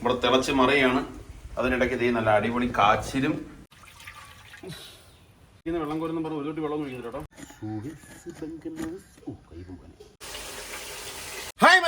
ഇവിടെ തിളച്ച് മറിയാണ്. അതിനിടയ്ക്ക് ഇതേ നല്ല അടിപൊളി കാച്ചിലും. വെള്ളം കോരുന്ന പറഞ്ഞു ഒരു തൊട്ടി വെള്ളം ഒഴിക്കുന്നു കേട്ടോ.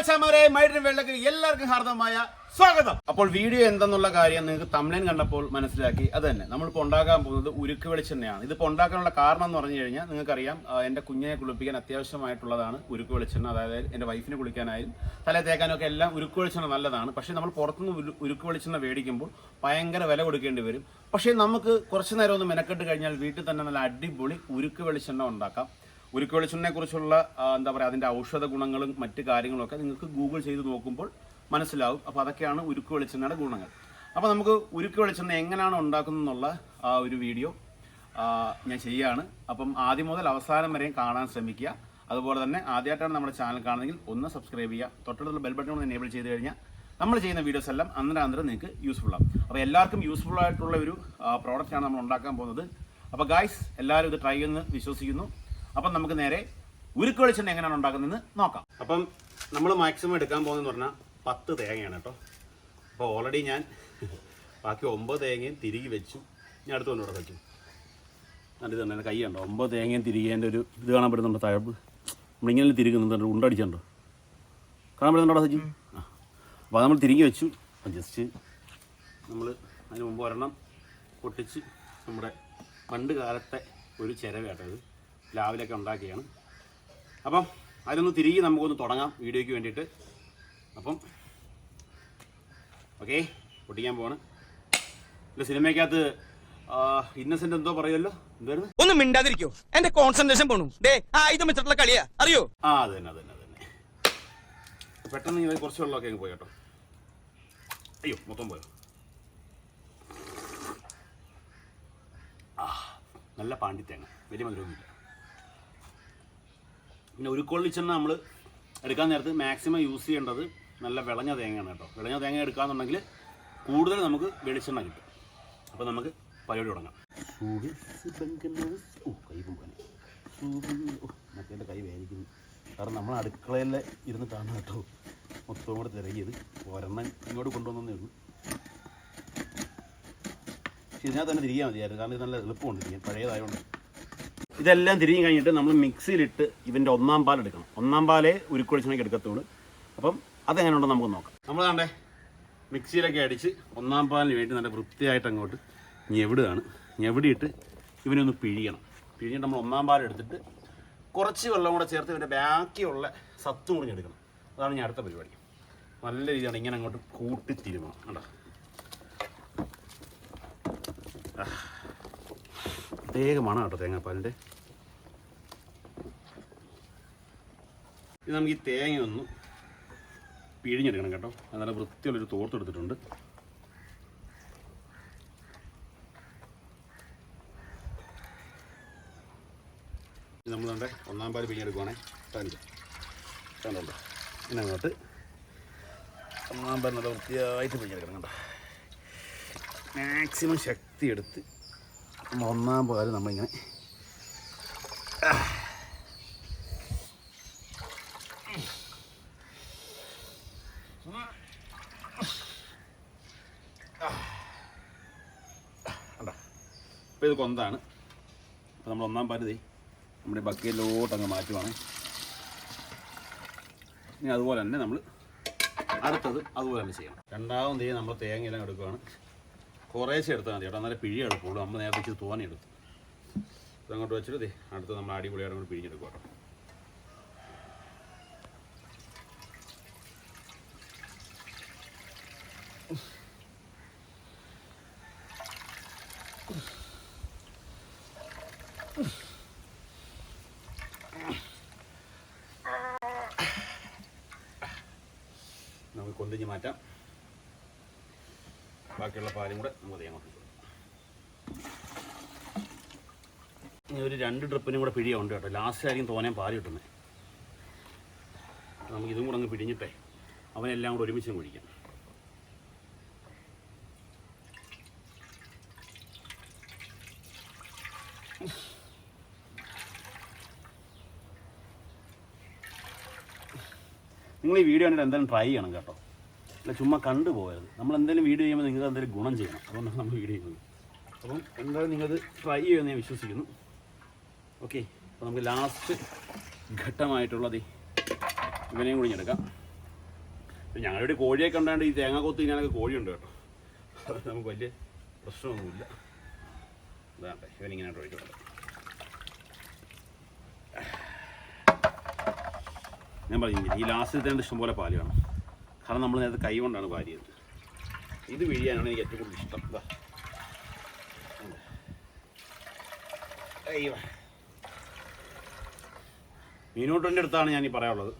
മച്ചാമാരെ മൈഡിനും വെള്ളക്ക് എല്ലാവർക്കും ഹാർദമായ സ്വാഗതം. അപ്പോൾ വീഡിയോ എന്തെന്നുള്ള കാര്യം നിങ്ങൾക്ക് തമിഴൻ കണ്ടപ്പോൾ മനസ്സിലാക്കി. അത് തന്നെ. നമ്മളിപ്പോൾ ഉണ്ടാക്കാൻ പോകുന്നത് ഉരുക്ക് വെളിച്ചെണ്ണയാണ്. ഇതിപ്പോൾ ഉണ്ടാക്കാനുള്ള കാരണം എന്ന് പറഞ്ഞു കഴിഞ്ഞാൽ നിങ്ങൾക്കറിയാം എന്റെ കുഞ്ഞിനെ കുളിപ്പിക്കാൻ അത്യാവശ്യമായിട്ടുള്ളതാണ് ഉരുക്ക് വെളിച്ചെണ്ണ. അതായത് എന്റെ വൈഫിനെ കുളിക്കാനായാലും തല തേക്കാനൊക്കെ എല്ലാം ഉരുക്ക് വെളിച്ചെണ്ണ നല്ലതാണ്. പക്ഷേ നമ്മൾ പുറത്തുനിന്ന് ഉരു- ഉരുക്ക് വെളിച്ചെണ്ണ മേടിക്കുമ്പോൾ ഭയങ്കര വില കൊടുക്കേണ്ടി വരും. പക്ഷേ നമുക്ക് കുറച്ച് നേരം ഒന്ന് മെനക്കെട്ട് കഴിഞ്ഞാൽ വീട്ടിൽ തന്നെ നല്ല അടിപൊളി ഉരുക്ക് വെളിച്ചെണ്ണ ഉണ്ടാക്കാം. ഉരുക്ക് വെളിച്ചെണ്ണയെ കുറിച്ചുള്ള എന്താ പറയുക അതിന്റെ ഔഷധ ഗുണങ്ങളും മറ്റ് കാര്യങ്ങളൊക്കെ നിങ്ങൾക്ക് ഗൂഗിൾ ചെയ്ത് നോക്കുമ്പോൾ മനസ്സിലാവും. അപ്പോൾ അതൊക്കെയാണ് ഉരുക്ക് വെളിച്ചെണ്ണയുടെ ഗുണങ്ങൾ. അപ്പോൾ നമുക്ക് ഉരുക്ക് വെളിച്ചെണ്ണ എങ്ങനെയാണ് ഉണ്ടാക്കുന്നതെന്നുള്ള ആ ഒരു വീഡിയോ ഞാൻ ചെയ്യാണ്. അപ്പം ആദ്യം മുതൽ അവസാനം വരെയും കാണാൻ ശ്രമിക്കുക. അതുപോലെ തന്നെ ആദ്യമായിട്ടാണ് നമ്മുടെ ചാനൽ കാണുന്നതെങ്കിൽ ഒന്ന് സബ്സ്ക്രൈബ് ചെയ്യുക. തൊട്ടടുത്തുള്ള ബെൽ ബട്ടൺ ഒന്ന് എനേബിൾ ചെയ്ത് കഴിഞ്ഞാൽ നമ്മൾ ചെയ്യുന്ന വീഡിയോസ് എല്ലാം അന്നേരം അന്നേരം നിങ്ങൾക്ക് യൂസ്ഫുൾ ആവും. അപ്പോൾ എല്ലാവർക്കും യൂസ്ഫുൾ ആയിട്ടുള്ള ഒരു പ്രോഡക്റ്റാണ് നമ്മൾ ഉണ്ടാക്കാൻ പോകുന്നത്. അപ്പോൾ ഗായ്സ് എല്ലാവരും ഇത് ട്രൈ ചെയ്യുമെന്ന് വിശ്വസിക്കുന്നു. അപ്പം നമുക്ക് നേരെ ഉരുക്ക് വെളിച്ചെണ്ണ എങ്ങനെയാണ് ഉണ്ടാക്കുന്നതെന്ന് നോക്കാം. അപ്പം നമ്മൾ മാക്സിമം എടുക്കാൻ പോകുന്നതെന്ന് പറഞ്ഞാൽ പത്ത് തേങ്ങയാണ് കേട്ടോ. അപ്പോൾ ഓൾറെഡി ഞാൻ ബാക്കി ഒമ്പത് തേങ്ങയും തിരികെ വെച്ചു. ഞാൻ അടുത്ത് കൊണ്ടുവിടെ വെച്ചു നല്ലത് തന്നെ കൈ ഉണ്ടോ ഒമ്പത് തേങ്ങയും തിരികേന്റെ ഒരു ഇത് കാണാൻ പറ്റുന്നുണ്ടോ? തഴപ്പ് നമ്മളിങ്ങനെ തിരികുന്നുണ്ട് ഉണ്ടടിച്ചുണ്ടോ കാണാൻ പറ്റുന്നുണ്ടോ സജി ആ. അപ്പോൾ നമ്മൾ തിരികെ വെച്ചു. അപ്പം ജസ്റ്റ് നമ്മൾ അതിന് മുമ്പ് ഒരെണ്ണം പൊട്ടിച്ച് നമ്മുടെ പണ്ട് കാലത്തെ ഒരു ചിരവേട്ടോ ഇത് രാവിലെയൊക്കെ ഉണ്ടാക്കിയാണ്. അപ്പം അതിലൊന്ന് തിരികെ നമുക്കൊന്ന് തുടങ്ങാം വീഡിയോയ്ക്ക് വേണ്ടിയിട്ട്. അപ്പം ഓക്കെ പൊട്ടിക്കാൻ പോവാണ്. എന്റെ സിനിമയ്ക്കകത്ത് ഇന്നസെന്റ് എന്തോ പറയുമല്ലോ എന്തായിരുന്നു ഒന്നും മിണ്ടാതിരിക്കോ. എന്റെ കോൺസെൻട്രേഷൻ പോണു. ഡേ വെച്ചിട്ടുള്ള കളിയാ. അറിയോ? ആ അത് തന്നെ അത് തന്നെ അത് തന്നെ. പെട്ടെന്ന് ഇങ്ങനെ കുറച്ച് വെള്ളമൊക്കെ അങ്ങ് പോയി കേട്ടോ. അയ്യോ മൊത്തം പോയോ? ആ നല്ല പാണ്ഡിത്യാണ് വലിയ മധുരമൊന്നുമില്ല. പിന്നെ ഉരുക്കൊള്ളിച്ചെണ്ണ നമ്മൾ എടുക്കാൻ നേരത്ത് മാക്സിമം യൂസ് ചെയ്യേണ്ടത് നല്ല വിളഞ്ഞ തേങ്ങയാണ് കേട്ടോ. വിളഞ്ഞ തേങ്ങ എടുക്കാന്നുണ്ടെങ്കിൽ കൂടുതൽ നമുക്ക് വെളിച്ചെണ്ണ കിട്ടും. അപ്പോൾ നമുക്ക് പരിപാടി തുടങ്ങാം. മറ്റേ കൈ വേദിക്കുന്നു കാരണം നമ്മൾ അടുക്കളയിൽ ഇരുന്നിട്ടാണ് കേട്ടോ മൊത്തം കൂടെ തിരകിയത് ഒരെണ്ണം ഇങ്ങോട്ട് കൊണ്ടുവന്നേ ഉള്ളൂ. പക്ഷെ ഇതിനകത്ത് തന്നെ തിരികാൻ മതിയായിരുന്നു. കാരണം ഇത് നല്ല എളുപ്പമുണ്ട് തിരിയാൻ. പഴയതായതുകൊണ്ട് ഇതെല്ലാം തിരിഞ്ഞ് കഴിഞ്ഞിട്ട് നമ്മൾ മിക്സിയിലിട്ട് ഇതിന്റെ ഒന്നാം പാൽ എടുക്കണം. ഒന്നാം പാലേ ഉരുക്കൊഴിച്ചണക്ക് എടുക്കത്തുള്ളൂ. അപ്പം അതെങ്ങനെയുണ്ടോ നമുക്ക് നോക്കാം. നമ്മൾ കണ്ടേ മിക്സിയിലൊക്കെ അടിച്ച് ഒന്നാം പാലിന് വേണ്ടി നല്ല വൃത്തിയായിട്ട് അങ്ങോട്ട് ഞെവിടുകയാണ്. ഞെവിടിയിട്ട് ഇവനൊന്ന് പിഴിയണം. പിഴിഞ്ഞിട്ട് നമ്മൾ ഒന്നാം പാൽ എടുത്തിട്ട് കുറച്ച് വെള്ളം കൂടെ ചേർത്ത് ഇവന്റെ ബാക്കിയുള്ള സത്തും കൂടി എടുക്കണം. അതാണ് ഞാൻ അടുത്ത പരിപാടി. നല്ല രീതിയാണ് ഇങ്ങനെ അങ്ങോട്ട് കൂട്ടി തിരുമണം കണ്ടോ? ആ. പ്രത്യേക മണം കേട്ടോ തേങ്ങാപ്പാലിന്റെ. ഇത് നമുക്ക് ഈ തേങ്ങ ഒന്ന് പിഴിഞ്ഞെടുക്കണം കേട്ടോ. അത് നല്ല വൃത്തിയുള്ളൊരു തോർത്തെടുത്തിട്ടുണ്ട് നമ്മൾ വേണ്ട ഒന്നാം പാൽ പിഴിഞ്ഞെടുക്കുവാണേ. കണ്ടോ? പിന്നെ അങ്ങോട്ട് ഒന്നാം പാൽ നല്ല വൃത്തിയായിട്ട് പിഴിഞ്ഞെടുക്കണം കേട്ടോ മാക്സിമം ശക്തി എടുത്ത് ഒന്നാം പാൽ നമ്മളിങ്ങനെ ഇത് കൊന്താണ് അപ്പോൾ നമ്മൾ ഒന്നാം പരിധി നമ്മുടെ ബക്കറ്റിലോട്ട് അങ്ങ് മാറ്റുവാണ്. ഇനി അതുപോലെ തന്നെ നമ്മൾ അടുത്തത് അതുപോലെ തന്നെ ചെയ്യണം. രണ്ടാമത് തീയതി നമ്മൾ തേങ്ങയെല്ലാം എടുക്കുകയാണ് കുറേശ്ശെ എടുത്താൽ മതി കേട്ടോ. എന്നാലേ പിഴി എടുക്കുള്ളൂ. നമ്മൾ നേരത്തെ വെച്ച് തോനെ അങ്ങോട്ട് വെച്ചിട്ട് അടുത്ത് നമ്മൾ അടിപൊളിയായിട്ട് അങ്ങോട്ട് പിഴിഞ്ഞെടുക്കുക കേട്ടോ നമുക്ക് കൊണ്ടിഞ്ഞ് മാറ്റാം. ബാക്കിയുള്ള പാലും കൂടെ നമുക്ക് അങ്ങോട്ട് ഇനി ഒരു രണ്ട് ഡ്രിപ്പിനും കൂടെ പിഴിയുണ്ട് കേട്ടോ. ലാസ്റ്റ് ആയിരിക്കും തോനെ പാൽ കിട്ടുന്നത് നമുക്ക് ഇതും കൂടെ അങ്ങ് പിഴിഞ്ഞിട്ടേ അവനെല്ലാം കൂടെ ഒരുമിച്ച് കുഴിക്കാം നിങ്ങൾ ഈ വീഡിയോ കണ്ടിട്ട് എന്തായാലും ട്രൈ ചെയ്യണം കേട്ടോ. അല്ല ചുമ്മാ കണ്ടു പോകരുത്. നമ്മൾ എന്തെങ്കിലും വീഡിയോ ചെയ്യുമ്പോൾ നിങ്ങൾക്ക് എന്തെങ്കിലും ഗുണം ചെയ്യണം. അതുകൊണ്ടാണ് നമ്മൾ വീഡിയോ ചെയ്യുന്നത്. അപ്പം എന്തായാലും നിങ്ങളത് ട്രൈ ചെയ്യുമെന്ന് ഞാൻ വിശ്വസിക്കുന്നു. ഓക്കെ അപ്പോൾ നമുക്ക് ലാസ്റ്റ് ഘട്ടമായിട്ടുള്ളത് ഇവനെയും കൂടി എടുക്കാം. ഞങ്ങളുടെ കോഴിയെ ഉണ്ടാണ്ട് ഈ തേങ്ങ കൊത്തി ഞാനൊക്കെ കോഴിയുണ്ട് കേട്ടോ. അത് നമുക്ക് വലിയ പ്രശ്നമൊന്നുമില്ല. ഇതാട്ടെ ഇവനിങ്ങനെ ഒഴിക്കുന്നുണ്ട് ഞാൻ പറഞ്ഞില്ലേ ഈ ലാസ്റ്റിൽ തന്നെ ഇഷ്ടംപോലെ പാൽ വേണം കാരണം നമ്മൾ നേരത്തെ കൈ കൊണ്ടാണ് വാരിയത്. ഇത് വിഴിയാനാണ് എനിക്ക് ഏറ്റവും കൂടുതൽ ഇഷ്ടം. ഇതാ അയ്യോ. അടുത്താണ് ഞാൻ ഈ പറയാനുള്ളത്.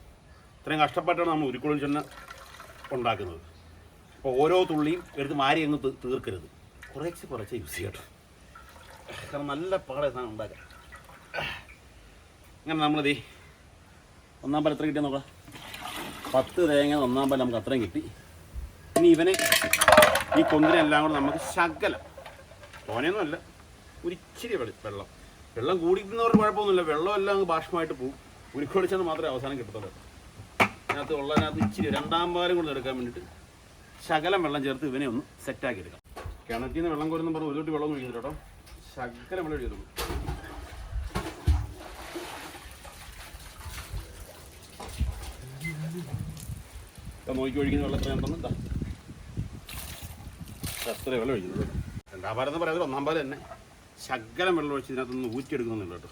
ഇത്രയും കഷ്ടപ്പെട്ടാണ് നമ്മൾ ഉരുക്കുള്ളിൽ ചെന്ന് ഉണ്ടാക്കുന്നത്. അപ്പോൾ ഓരോ തുള്ളിയും എടുത്ത് മാരി അങ്ങ് തീർക്കരുത്. കുറച്ച് കുറച്ച് യൂസ് ചെയ്യട്ടെ കാരണം നല്ല പാടെ സാധനം ഉണ്ടാക്കാം അങ്ങനെ നമ്മളതേ ഒന്നാം പലത്ര കിട്ടിയാൽ നോക്കാം. പത്ത് തേങ്ങ ഒന്നാം നമുക്ക് അത്രയും കിട്ടി. ഇനി ഇവനെ ഈ കൊന്തിനെല്ലാം കൂടെ നമുക്ക് ശകലം. തോനെയൊന്നുമല്ല ഒരു ഇച്ചിരി വെളി വെള്ളം. വെള്ളം കൂടിക്കുന്നവർക്ക് കുഴപ്പമൊന്നുമില്ല. വെള്ളം എല്ലാം അങ്ങ് ഭാഷമായിട്ട് പോകും ഉരുക്കൊളിച്ചെന്ന് മാത്രമേ അവസാനം കിട്ടത്തുള്ളൂ. അതിനകത്ത് ഉള്ളതിനകത്ത് ഇച്ചിരി രണ്ടാം പാലും കൂടെ എടുക്കാൻ വേണ്ടിയിട്ട് ശകലം വെള്ളം ചേർത്ത് ഇവനെ ഒന്ന് സെറ്റാക്കി എടുക്കാം. കിണറ്റിൽ നിന്ന് വെള്ളം കോരുന്നു പറഞ്ഞ് ഒരു തൊട്ടി വെള്ളം ഒഴിക്കുന്നില്ല കേട്ടോ. ശകലം വെള്ളം ചെയ്തുള്ളൂ നോക്കി ഒഴിക്കുന്ന വെള്ളം എത്ര ഉണ്ടെന്ന് അത്ര വെള്ളം ഒഴിക്കുന്നത്. രണ്ടാം പാലെന്ന് പറയാതെ ഒന്നാം പാലം തന്നെ. ശകലം വെള്ളം ഒഴിച്ച് ഇതിനകത്തൊന്ന് ഊറ്റിയെടുക്കുന്നില്ല കേട്ടോ.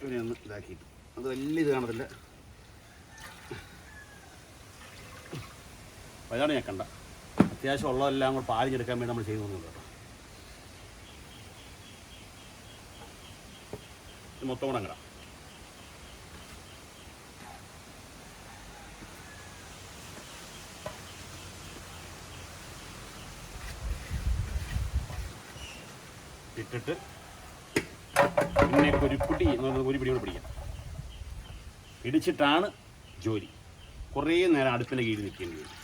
ഇവനെ ഒന്ന് ഇതാക്കിയിട്ട് അത് വലിയ ഇത് കാണത്തില്ല. അതാണ് ഞാൻ കണ്ട. അത്യാവശ്യം ഉള്ളതെല്ലാം കൂടെ പാലിഞ്ഞെടുക്കാൻ വേണ്ടി നമ്മൾ ചെയ്തു പോകുന്നുണ്ട് കേട്ടോ മൊത്തം കൂടെ ഇട്ടിട്ട് പിന്നെ കുരുപ്പിടി എന്ന് പറയുന്നത് ഒരു പിടി കൂടെ പിടിക്കാം. പിടിച്ചിട്ടാണ് ജോലി. കുറേ നേരം അടുപ്പിന്റെ കീഴിൽ നിൽക്കേണ്ടി വരും.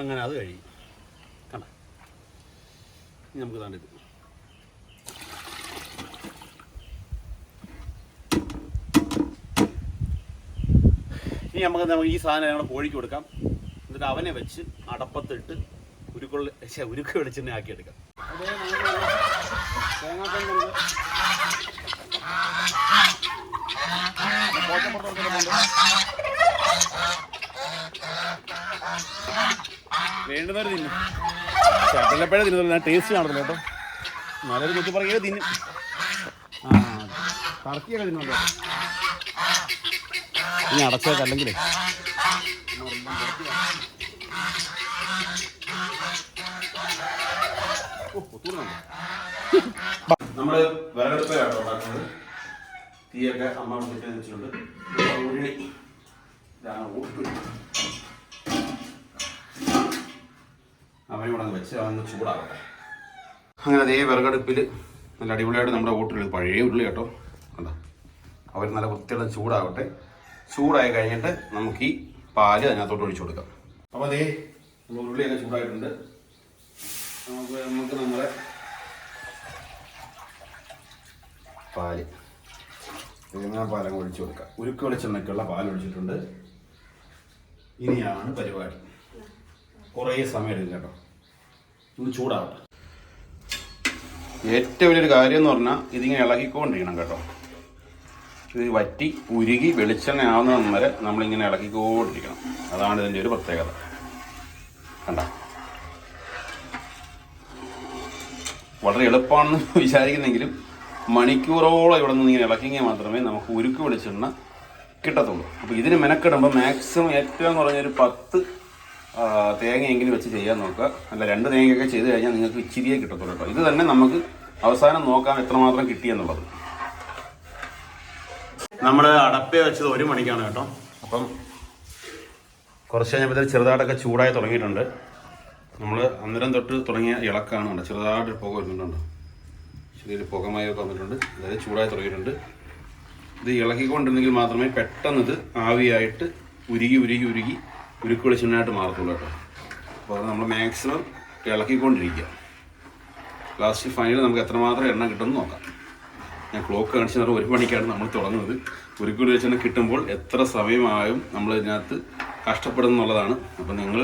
അങ്ങനെ അത് കഴിയും നമുക്ക് താണ്ടിത് ഇനി നമുക്ക് നമുക്ക് ഈ സാധനം ഞങ്ങൾ കോഴിക്ക് കൊടുക്കാം. എന്നിട്ട് അവനെ വെച്ച് അടപ്പത്തിട്ട് ഉരുക്കുള്ള ഉരുക്ക് വെളിച്ചെണ്ണ ആക്കി എടുക്കാം. വേണ്ടുന്നവർ തിന്നും. ചേട്ടല്ലപ്പോഴേ ഞാൻ ടേസ്റ്റ് കാണത്തില്ല കേട്ടോ. നല്ലൊരു കുത്തി പറയുക തിന്നും. ആ കറക്കിയൊക്കെ തിന്നുണ്ടോ. ഇനി അടച്ചേക്ക് അല്ലെങ്കിലേ. നമ്മൾ വിറകടുപ്പിലാണ് ഉണ്ടാക്കുന്നത്. തീയൊക്കെ അമ്മ വെച്ചിട്ട് വെച്ചിട്ടുണ്ട്. ഇതാണ് ഊട്ടുരുളി അങ്ങ് ചൂടാകട്ടെ. അങ്ങനെ അതേ വിറകടുപ്പിൽ നല്ല അടിപൊളിയായിട്ട് നമ്മുടെ ഊട്ടുരുളി പഴയ ഉള്ളി കേട്ടോ. കണ്ടോ? അവർ നല്ല വൃത്തിയുള്ള ചൂടാകട്ടെ. ചൂടായി കഴിഞ്ഞിട്ട് നമുക്ക് ഈ പാൽ അതിനകത്തോട്ട് ഒഴിച്ചു കൊടുക്കാം. അപ്പോൾ അതേ നമ്മൾ ഉരുളിയൊക്കെ ചൂടായിട്ടുണ്ട്. നമുക്ക് നമുക്ക് നമ്മുടെ പാൽ. തേങ്ങാ പാലങ്ങ് ഒഴിച്ചു കൊടുക്കാം. ഉരുക്ക് വെളിച്ചെണ്ണയ്ക്കുള്ള പാൽ ഒഴിച്ചിട്ടുണ്ട്. ഇനിയാണ് പരിപാടി. കുറേ സമയം എടുക്കും കേട്ടോ. ഒന്ന് ചൂടാവട്ടെ. ഏറ്റവും വലിയൊരു കാര്യം എന്ന് പറഞ്ഞാൽ ഇതിങ്ങനെ ഇളകിക്കൊണ്ടിരിക്കണം കേട്ടോ. ഇത് വറ്റി ഉരുകി വെളിച്ചെണ്ണ ആവുന്ന വരെ നമ്മളിങ്ങനെ ഇളക്കിക്കൊണ്ടിരിക്കണം അതാണ് ഇതിന്റെ ഒരു പ്രത്യേകത. കണ്ട? വളരെ എളുപ്പമാണെന്ന് വിചാരിക്കുന്നെങ്കിലും മണിക്കൂറോളം ഇവിടെ നിന്ന് ഇങ്ങനെ ഇളക്കിയെങ്കിൽ മാത്രമേ നമുക്ക് ഉരുക്ക് വെളിച്ചെണ്ണ കിട്ടത്തുള്ളൂ. അപ്പോൾ ഇതിന് മെനക്കെടുമ്പോൾ മാക്സിമം ഏറ്റവും കുറഞ്ഞൊരു പത്ത് തേങ്ങയെങ്കിലും വെച്ച് ചെയ്യാൻ നോക്കുക. അല്ല രണ്ട് തേങ്ങയൊക്കെ ചെയ്ത് കഴിഞ്ഞാൽ നിങ്ങൾക്ക് ഇച്ചിരിയേ കിട്ടത്തുള്ളൂ കേട്ടോ. ഇത് തന്നെ നമുക്ക് അവസാനം നോക്കാം എത്രമാത്രം കിട്ടിയെന്നുള്ളത് നമ്മൾ അടപ്പേ വെച്ചത് ഒരു മണിക്കാണ് കേട്ടോ. അപ്പം കുറച്ച് കഴിഞ്ഞപ്പോൾ ചെറുതായിട്ടൊക്കെ ചൂടായി തുടങ്ങിയിട്ടുണ്ട്. നമ്മൾ അന്നേരം തൊട്ട് തുടങ്ങിയ ഇളക്കാണ് കണ്ടോ. ചെറുതായിട്ടൊരു പുക വരുന്നുണ്ട് ചെറിയൊരു പുകമയൊക്കെ വന്നിട്ടുണ്ട്. അതായത് ചൂടായി തുടങ്ങിയിട്ടുണ്ട്. ഇത് ഇളക്കിക്കൊണ്ടിരുന്നെങ്കിൽ മാത്രമേ പെട്ടെന്ന് ഇത് ആവിയായിട്ട് ഉരുകി ഉരുകി ഉരുകി ഉരുക്ക് വെളിച്ചെണ്ണയായിട്ട് മാറത്തുള്ളൂ കേട്ടോ. അപ്പോൾ അത് നമ്മൾ മാക്സിമം ഇളക്കിക്കൊണ്ടിരിക്കുക. ലാസ്റ്റ് ഫൈനൽ നമുക്ക് എത്രമാത്രം എണ്ണ കിട്ടുമെന്ന് നോക്കാം. ഞാൻ ക്ലോക്ക് കാണിച്ചു നേരം ഒരു മണിക്കാണ് നമ്മൾ തുടങ്ങുന്നത്. ഉരുക്ക് വെളിച്ചെണ്ണ കിട്ടുമ്പോൾ എത്ര സമയമായും നമ്മൾ ഇതിനകത്ത് കഷ്ടപ്പെടുന്നുള്ളതാണ് അപ്പോൾ നിങ്ങൾ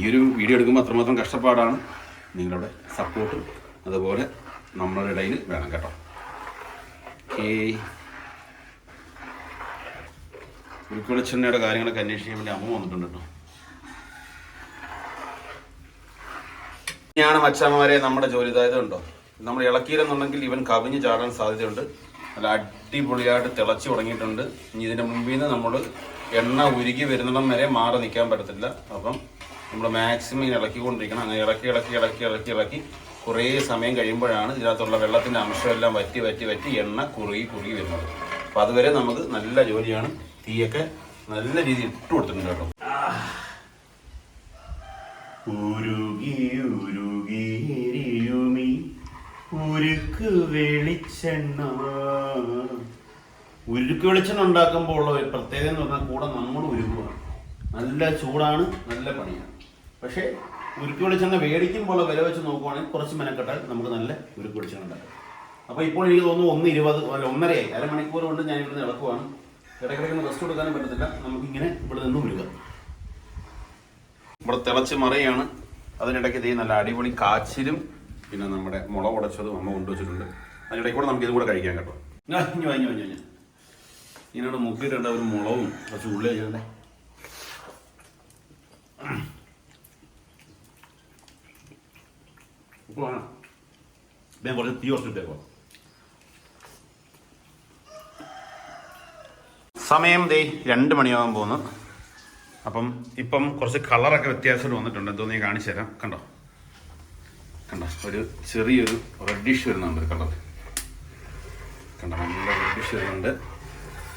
ഈ ഒരു വീഡിയോ എടുക്കുമ്പോൾ അത്രമാത്രം കഷ്ടപ്പാടാണ്. നിങ്ങളുടെ സപ്പോർട്ട് അതുപോലെ നമ്മളുടെ ഇടയിൽ വേണം കേട്ടോ. ഓക്കേ ഉരുക്കുവെളിച്ചെണ്ണയുടെ കാര്യങ്ങളൊക്കെ അന്വേഷിക്കാൻ വേണ്ടി അമ്മ വന്നിട്ടുണ്ട് കേട്ടോ. ഞാൻ മച്ചാമാരെ നമ്മുടെ ജോലി ഉണ്ടോ നമ്മൾ ഇളക്കിയില്ലെന്നുണ്ടെങ്കിൽ ഇവൻ കവിഞ്ഞ് ചാടാൻ സാധ്യതയുണ്ട്. നല്ല അടിപൊളിയായിട്ട് തിളച്ചു തുടങ്ങിയിട്ടുണ്ട്. ഇനി ഇതിന്റെ മുമ്പിൽ നിന്ന് നമ്മൾ എണ്ണ ഉരുകി വരുന്നിടം വരെ മാറി നിൽക്കാൻ പറ്റത്തില്ല. അപ്പം നമ്മൾ മാക്സിമം ഇങ്ങനെ ഇളക്കിക്കൊണ്ടിരിക്കണം. അങ്ങനെ ഇളക്കി ഇളക്കി ഇളക്കി ഇളക്കി ഇളക്കി കുറേ സമയം കഴിയുമ്പോഴാണ് ഇതിനകത്തുള്ള വെള്ളത്തിന്റെ അംശമെല്ലാം വറ്റി വറ്റി വറ്റി എണ്ണ കുറുകി കുറുകി വരുന്നത്. അപ്പം അതുവരെ നമുക്ക് നല്ല ജോലിയാണ് തീയൊക്കെ നല്ല രീതിയിൽ ഇട്ട് കൊടുത്തിട്ടുണ്ട് കേട്ടോ. ഉരുക്ക് വെളിച്ചെണ്ണ. ഉണ്ടാക്കുമ്പോൾ ഉള്ള ഒരു പ്രത്യേകത എന്ന് പറഞ്ഞാൽ കൂടെ നമ്മൾ ഉരുക്കുക നല്ല ചൂടാണ് നല്ല പണിയാണ്. പക്ഷേ ഉരുക്ക് വെളിച്ചെണ്ണ മേടിക്കുമ്പോൾ വില വെച്ച് നോക്കുവാണെങ്കിൽ കുറച്ച് മെനക്കെട്ടാൽ നമുക്ക് നല്ല ഉരുക്ക് വെളിച്ചെണ്ണ ഉണ്ടാക്കാം. അപ്പോൾ ഇപ്പോൾ എനിക്ക് തോന്നുന്നു ഒന്ന് ഇരുപത് അല്ല ഒന്നരയായി. അരമണിക്കൂർ കൊണ്ട് ഞാൻ ഇവിടുന്ന് ഇളക്കുവാണ്. ഇടയ്ക്കിടയ്ക്ക് റെസ്റ്റ് കൊടുക്കാനും പറ്റത്തില്ല. നമുക്കിങ്ങനെ ഇവിടെ നിന്ന് ഉരുക ഇവിടെ തിളച്ച് മറയാണ്. അതിനിടയ്ക്ക് ഇതേ നല്ല അടിപൊളി കാച്ചിലും പിന്നെ നമ്മുടെ മുള ഉടച്ചതും അമ്മ കൊണ്ടുവച്ചിട്ടുണ്ട്. അതിനിടയ്ക്ക് കൂടെ നമുക്ക് ഇതും കൂടെ കഴിക്കാൻ കേട്ടോ. ഇഞ്ഞി വാങ്ങി ഇഞ്ഞി വാ, ഇഞ്ഞി വാ. ഇതിനോട് മുക്കിയിട്ടുണ്ട് ഒരു മുളകും കുറച്ച് ഉള്ളി കഴിക്കണ്ടേ ഉപ്പ് വേണം. ഞാൻ കുറച്ച് തീ കുറച്ചിട്ടേക്കോ സമയം ദേ രണ്ട് മണിയാവാൻ പോകുന്നു അപ്പം ഇപ്പം കുറച്ച് കളറൊക്കെ വ്യത്യാസം വന്നിട്ടുണ്ട്. എന്തോന്ന് ഞാൻ കാണിച്ചു തരാം. കണ്ടോ? കണ്ടോ? ഒരു ചെറിയൊരു റെഡിഷ് വരുന്നുണ്ട് ഒരു കളർ കണ്ടോ? നല്ല റെഡിഷ് വരുന്നുണ്ട്.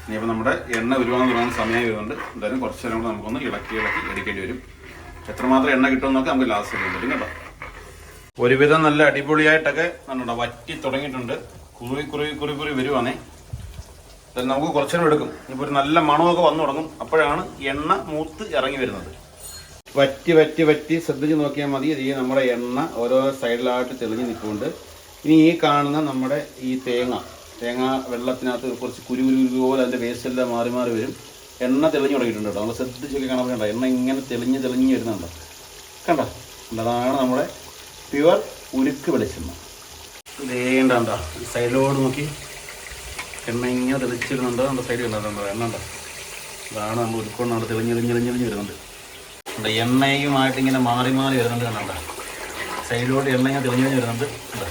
ഇനിയിപ്പോൾ നമ്മുടെ എണ്ണ ഒരുപാട് തുടങ്ങാൻ സമയം വരുന്നുണ്ട് എന്തായാലും കുറച്ച് നേരം കൂടെ നമുക്കൊന്ന് ഇളക്കി ഇളക്കി എടുക്കേണ്ടി വരും. എത്രമാത്രം എണ്ണ കിട്ടുമെന്നൊക്കെ നമുക്ക് ലാസ്റ്റ് വരും കേട്ടോ ഒരുവിധം നല്ല അടിപൊളിയായിട്ടൊക്കെ കണ്ടോ? വറ്റി തുടങ്ങിയിട്ടുണ്ട്. കുറുകി കുറുകി കുറുകി കുറുകി വരുവാണേ. നമുക്ക് കുറച്ചു നേരം എടുക്കും. ഇപ്പോൾ ഒരു നല്ല മണമൊക്കെ വന്നു തുടങ്ങും. അപ്പോഴാണ് എണ്ണ മൂത്ത് ഇറങ്ങി വരുന്നത്. വറ്റി വറ്റി വറ്റി ശ്രദ്ധിച്ച് നോക്കിയാൽ മതി. ഈ നമ്മുടെ എണ്ണ ഓരോ സൈഡിലായിട്ട് തെളിഞ്ഞ് നിൽക്കുന്നുണ്ട് ഇനി ഈ കാണുന്ന നമ്മുടെ ഈ തേങ്ങ തേങ്ങ വെള്ളത്തിനകത്ത് കുറച്ച് കുരു കുരു കുരു പോലെ അതിന്റെ വേസ്റ്റ് എല്ലാം മാറി മാറി വരും. എണ്ണ തെളിഞ്ഞ് തുടങ്ങിയിട്ടുണ്ട് കേട്ടോ. നമ്മൾ ശ്രദ്ധിച്ചൊക്കെ കാണാൻ കണ്ടോ എണ്ണ ഇങ്ങനെ തെളിഞ്ഞ് തെളിഞ്ഞ് വരുന്നുണ്ട്? കണ്ട? അതാണ് നമ്മുടെ പ്യുവർ ഉരുക്ക് വെളിച്ചെണ്ണ. വേണ്ട സൈഡിലോട് നോക്കി. എണ്ണ തെളിച്ചിരുന്നുണ്ട് നമ്മുടെ സൈഡിൽ ഉണ്ടാകുന്നുണ്ടോ എണ്ണ ഉണ്ടോ? അതാണ് നമ്മൾ ഉരുക്കൊണ്ട് അവിടെ തെളിഞ്ഞ് തെളിഞ്ഞ് തെളിഞ്ഞ് തെളിഞ്ഞ് വരുന്നുണ്ട്. നമ്മുടെ എണ്ണയുമായിട്ട് ഇങ്ങനെ മാറി മാറി വരുന്നുണ്ട് കണ്ടോ? സൈഡിലോട്ട് എണ്ണ ഇങ്ങനെ തെളിഞ്ഞ് തെളിഞ്ഞ് വരുന്നുണ്ട് കണ്ടോ?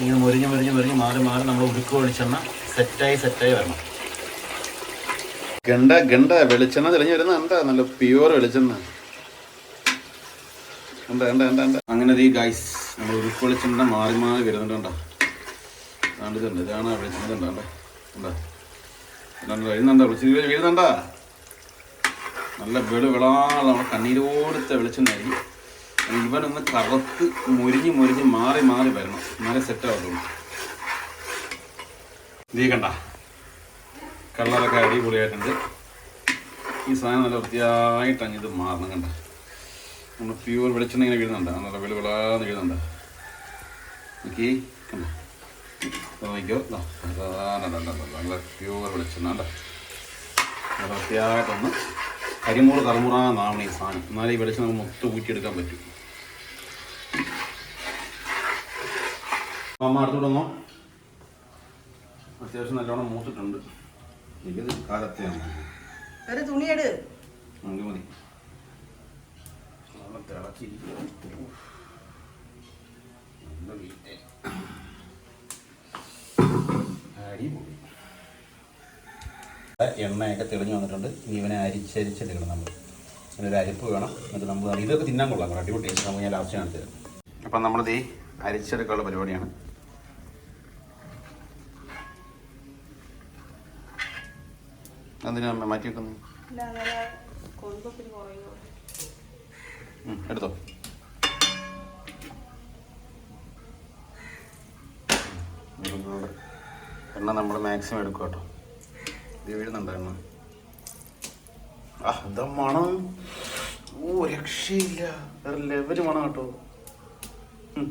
ഇങ്ങനെ മുരിഞ്ഞ് മുരിഞ്ഞ് മുരിഞ്ഞ് മാറി മാറി നമ്മൾ ഉരുക്ക് വെളിച്ചെണ്ണ സെറ്റായി സെറ്റായി വരണം. ഗണ്ട ഗണ്ട വെളിച്ചെണ്ണ തെളിഞ്ഞ് വരുന്ന എന്താ നല്ല പ്യുവർ വെളിച്ചെണ്ണ. എന്താ എന്താ എന്താ എന്താ അങ്ങനെ ഗൈസ് നമ്മൾ ഉരുക്ക് വെളിച്ചെണ്ണ മാറി മാറി വരുന്നുണ്ട് കണ്ടോ? അതാണ്ട് ഇതുണ്ട് ഇതാണ് വെളിച്ചെണ്ണ ഇതുണ്ട് കണ്ടോ? ഇതാണ്ട് വീഴുന്നുണ്ടാ നല്ല വെളു വിളാതെ നമ്മുടെ കണ്ണീരോടുത്ത വെളിച്ചെണ്ണയായിരിക്കും അത് ഇവനൊന്ന് കറുത്ത് മുരിഞ്ഞ് മുരിഞ്ഞ് മാറി മാറി വരണം. എന്നാലേ സെറ്റ് ആവുള്ളൂ നീ കണ്ട. കളറൊക്കെ അടിപൊളിയായിട്ടുണ്ട്. ഈ സാധനം നല്ല വൃത്തിയായിട്ടാണ് ഇത് മാറണം കണ്ട. നമ്മൾ പ്യൂർ വെളിച്ചെണ്ണ ഇങ്ങനെ വീഴുന്നുണ്ട്. നല്ല വെളി വിളാന്ന് വീഴുന്നുണ്ട്. നോക്കി കണ്ട? നോക്കിയോ നല്ല പ്യൂർ വെളിച്ചെണ്ണ വൃത്തിയായിട്ടൊന്ന് കരിമൂറ് കറുമുറാന്നാവണം ഈ സാധനം. എന്നാലേ ഈ വെളിച്ചെണ്ണ മൊത്തം ഊറ്റിയെടുക്കാൻ പറ്റും. അമ്മ അടുത്തോടൊന്നോ അത്യാവശ്യം നല്ലോണം മൂത്തിട്ടുണ്ട്. എനിക്കത് കാലത്തെയാണ് ഒരു തുണിയെട്. നമുക്ക് മതി. തിളക്കി എണ്ണയൊക്കെ തെളിഞ്ഞു വന്നിട്ടുണ്ട്. ഇനി ഇവനെ അരിച്ചരിച്ചെടുക്കണം നമ്മൾ. ഇങ്ങനെ ഒരു അരിപ്പ് വേണം. എന്നിട്ട് നമ്മൾ ഇതൊക്കെ തിന്നാൻ കൊള്ളാം. അടിപൊളി ടേസ്റ്റ് നമുക്ക് ഞാൻ ലാസ്റ്റ് കാണിച്ചു തരാം. അപ്പം നമ്മളിത് ഈ അരിച്ചെടുക്കാനുള്ള പരിപാടിയാണ്. അമ്മ മാറ്റി വെക്കുന്നത്? എടുത്തോ. എണ്ണ നമ്മൾ മാക്സിമം എടുക്കും കേട്ടോ. ഇത് വീഴുന്നുണ്ടോ എണ്ണ ആ എന്താ മണം? ഓ രക്ഷയില്ല. വേറെ ലെവൽ മണം കേട്ടോ.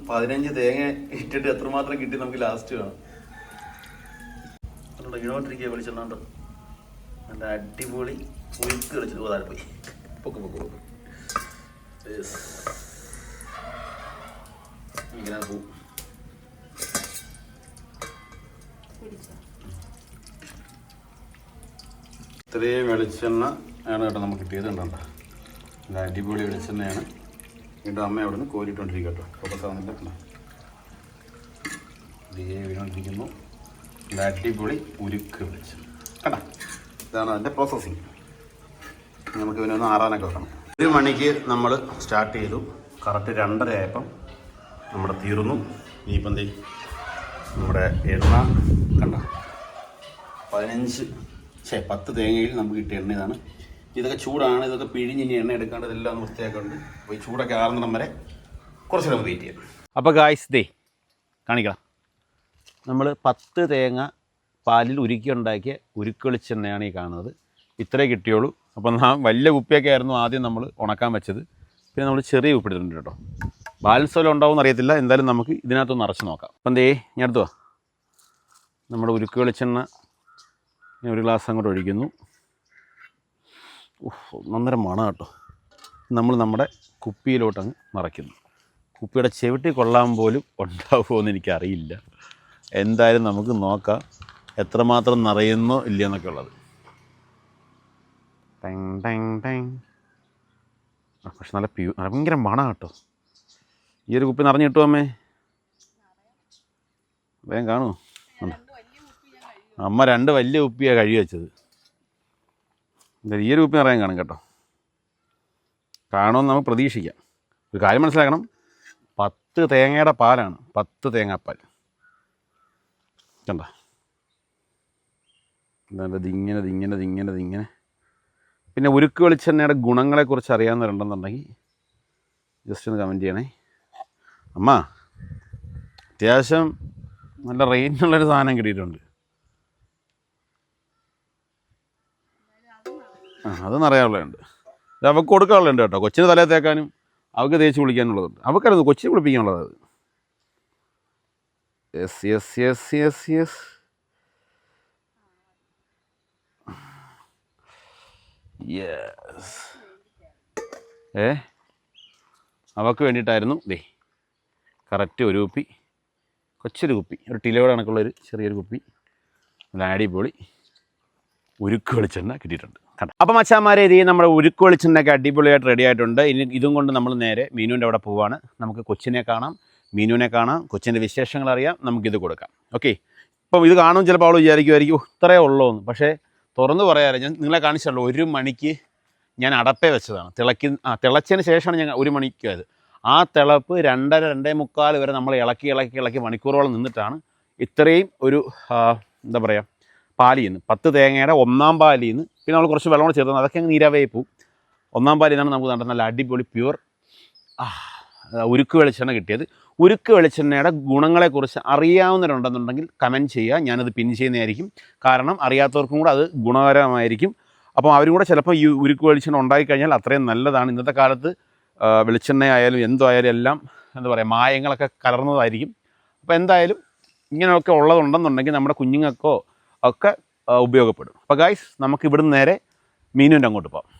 പതിനഞ്ച് തേങ്ങ ഇട്ടിട്ട് എത്രമാത്രം കിട്ടി നമുക്ക് ലാസ്റ്റ് വേണം. അതുകൊണ്ട് ഇങ്ങോട്ടിരിക്കുക വിളിച്ചിട്ടുണ്ട് നല്ല അടിപൊളി ഉരുക്ക് കളിച്ചത് പോതാരെ പോയി. പൊക്ക് പൊക്ക് പൊക്ക്. ഇങ്ങനെ പോവും. ഇത്രയും വെളിച്ചെണ്ണ ആണ് കേട്ടോ നമുക്ക് കിട്ടിയത് കണ്ടോ? നല്ല അടിപൊളി വെളിച്ചെണ്ണയാണ്. വീണ്ടും അമ്മ അവിടെ നിന്ന് കോരിട്ടോണ്ടിരിക്കും കേട്ടോ ഫോക്കസ് ആവുന്നില്ല. കണ്ടോ? ഇതേ വീണോണ്ടിരിക്കുന്നു. നല്ല അടിപൊളി ഉരുക്ക് വെളിച്ചെണ്ണ. കേട്ടോ ഇതാണ് അതിന്റെ പ്രോസസ്സിങ് നമുക്ക് ഇവനെ ഒന്ന് ആറാനൊക്കെ വെക്കണം. ഒരു മണിക്ക് നമ്മൾ സ്റ്റാർട്ട് ചെയ്തു. കറക്റ്റ് രണ്ടര ആയപ്പം നമ്മുടെ തീർന്നു. ഇനിയിപ്പം എന്തേ നമ്മുടെ എണ്ണ. കണ്ട? പതിനഞ്ച് ശേ പത്ത് തേങ്ങയിൽ നമുക്ക് കിട്ടിയ എണ്ണ ഇതാണ്. ഇതൊക്കെ ചൂടാണ് ഇതൊക്കെ പിഴിഞ്ഞ് ഇനി എണ്ണ എടുക്കാണ്ട് ഇതെല്ലാം വൃത്തിയാക്കുന്നുണ്ട് അപ്പോൾ ഈ ചൂടൊക്കെ ആറുന്നിടം വരെ കുറച്ച് നമുക്ക് വെയിറ്റ് ചെയ്യാം. അപ്പോൾ ഗായ്സ് ദേ കാണിക്കണം നമ്മൾ പത്ത് തേങ്ങ പാലിൽ ഉരുക്കി ഉണ്ടാക്കിയ ഉരുക്കളിച്ചെണ്ണയാണ് ഈ കാണുന്നത്. ഇത്രേ കിട്ടിയുള്ളൂ. അപ്പം നാ വലിയ കുപ്പിയൊക്കെ ആയിരുന്നു ആദ്യം നമ്മൾ ഉണക്കാൻ വെച്ചത്. പിന്നെ നമ്മൾ ചെറിയ കുപ്പി എടുത്തിട്ടുണ്ട് കേട്ടോ. ബാലൻസ് വല്ലതും ഉണ്ടാവും അറിയത്തില്ല. എന്തായാലും നമുക്ക് ഇതിനകത്തൊന്ന് നിറച്ച് നോക്കാം. അപ്പം ദേ ഞാൻ എടുത്തുവാ നമ്മുടെ ഉരുക്ക് വെളിച്ചെണ്ണ ഞാൻ ഒരു ഗ്ലാസ് അങ്ങോട്ട് ഒഴിക്കുന്നു. ഉഫ്, ഒന്നൊന്നര മണം കേട്ടോ. നമ്മൾ നമ്മുടെ കുപ്പിയിലോട്ട് അങ്ങ് നിറയ്ക്കുന്നു കുപ്പിയുടെ ചെവിട്ടി കൊള്ളാൻ പോലും ഉണ്ടാവുമോ എന്ന് എനിക്കറിയില്ല. എന്തായാലും നമുക്ക് നോക്കാം എത്രമാത്രം നിറയുന്നോ ഇല്ലയെന്നൊക്കെ ഉള്ളത്. ടെങ് ടെങ് ടെങ്. പക്ഷെ നല്ല പ്യൂ ഭയങ്കര മണം കേട്ടോ. ഈ ഒരു കുപ്പി നിറഞ്ഞു കിട്ടുമോ അമ്മേ? വേഗം കാണുമോ. അമ്മ രണ്ട് വലിയ കുപ്പിയാണ് കഴുകി വെച്ചത്. ഈയൊരു കുപ്പി നിറയാൻ കാണും കേട്ടോ. കാണുമെന്ന് നമുക്ക് പ്രതീക്ഷിക്കാം. ഒരു കാര്യം മനസ്സിലാക്കണം. പത്ത് തേങ്ങയുടെ പാലാണ്. പത്ത് തേങ്ങാപ്പാൽ. കണ്ട? എന്താ ഇതിങ്ങനെ ഇതിങ്ങനെ ഇതിങ്ങനെ ഇതിങ്ങനെ. പിന്നെ ഉരുക്ക് വെളിച്ചെണ്ണയുടെ ഗുണങ്ങളെക്കുറിച്ച് അറിയാവുന്നവരുണ്ടെന്നുണ്ടെങ്കിൽ ജസ്റ്റ് ഒന്ന് കമന്റ് ചെയ്യണേ. അമ്മ അത്യാവശ്യം നല്ല റേഞ്ചുള്ളൊരു സാധനം കിട്ടിയിട്ടുണ്ട്. അത് നിറയാനുള്ളതുണ്ട് അവൾക്ക് കൊടുക്കാനുള്ളതുണ്ട് കേട്ടോ. കൊച്ചിന് തലേ തേക്കാനും അവൾക്ക് തേച്ച് കുളിക്കാനുള്ളതുണ്ട് അവൾക്കായിരുന്നു കൊച്ചിനെ കുളിപ്പിക്കാനുള്ളത് അത് എസ് എസ് എസ് എസ് എസ് ഏ? അവക്ക് വേണ്ടിയിട്ടായിരുന്നു ദേ കറക്റ്റ് ഒരു കുപ്പി. കൊച്ചൊരു കുപ്പി. ഒരു ടിലോയുടെ കണക്കുള്ളൊരു ചെറിയൊരു കുപ്പി. നല്ല അടിപൊളി. ഉരുക്ക് വെളിച്ചെണ്ണ കിട്ടിയിട്ടുണ്ട് അപ്പം മച്ചാമാരെ ഇത് നമ്മുടെ ഉരുക്ക് വെളിച്ചെണ്ണയൊക്കെ അടിപൊളിയായിട്ട് റെഡി ആയിട്ടുണ്ട്. ഇനി ഇതും കൊണ്ട് നമ്മൾ നേരെ മീനുവിന്റെ അവിടെ പോവാണ്. നമുക്ക് കൊച്ചിനെ കാണാം മീനുവിനെ കാണാം കൊച്ചിന്റെ വിശേഷങ്ങൾ അറിയാം നമുക്കിത് കൊടുക്കാം. ഓക്കെ ഇപ്പം ഇത് കാണും ചിലപ്പോൾ അവൾ വിചാരിക്കുമായിരിക്കും "ഓ, ഇത്രയേ ഉള്ളൂ എന്ന്. പക്ഷേ തുറന്ന് പറയാറ് ഞാൻ നിങ്ങളെ കാണിച്ചല്ലോ ഒരു മണിക്ക് ഞാൻ അടപ്പേ വെച്ചതാണ്. തിളക്കി ആ തിളച്ചതിന് ശേഷമാണ് ഞാൻ ഒരു മണിക്ക് അത്. ആ തിളപ്പ് രണ്ടര രണ്ടേ മുക്കാൽ വരെ നമ്മൾ ഇളക്കി ഇളക്കി ഇളക്കി മണിക്കൂറോളം നിന്നിട്ടാണ് ഇത്രയും ഒരു എന്താ പറയുക പാലിൽ നിന്ന് പത്ത് തേങ്ങയുടെ ഒന്നാം പാലിൽ നിന്ന് പിന്നെ നമ്മൾ കുറച്ച് വെള്ളം കൂടെ ചേർത്ത് അതൊക്കെ അങ്ങ് നീരാവേ പോവും ഒന്നാം പാലിൽ നിന്നാണ് നമുക്ക് നല്ല അടിപൊളി പ്യുവർ ഉരുക്ക് വെളിച്ചെണ്ണ കിട്ടിയത്. ഉരുക്ക് വെളിച്ചെണ്ണയുടെ ഗുണങ്ങളെക്കുറിച്ച് അറിയാവുന്നവരുണ്ടെന്നുണ്ടെങ്കിൽ കമന്റ് ചെയ്യുക. ഞാനത് പിൻ ചെയ്യുന്നതായിരിക്കും. കാരണം അറിയാത്തവർക്കും കൂടെ അത് ഗുണകരമായിരിക്കും. അപ്പോൾ അവരും കൂടെ ചിലപ്പോൾ ഈ ഉരുക്ക് വെളിച്ചെണ്ണ ഉണ്ടായിക്കഴിഞ്ഞാൽ അത്രയും നല്ലതാണ്. ഇന്നത്തെ കാലത്ത് വെളിച്ചെണ്ണ ആയാലും എന്തോ ആയാലും എല്ലാം എന്താ പറയുക മായങ്ങളൊക്കെ കലർന്നതായിരിക്കും. അപ്പോൾ എന്തായാലും ഇങ്ങനെയൊക്കെ ഉള്ളതുണ്ടെന്നുണ്ടെങ്കിൽ നമ്മുടെ കുഞ്ഞുങ്ങൾക്കോ ഒക്കെ ഉപയോഗപ്പെടും. അപ്പോൾ ഗായ്സ് നമുക്ക് ഇവിടുന്ന് നേരെ മീനുവിന്റെ അങ്ങോട്ട് പോകാം.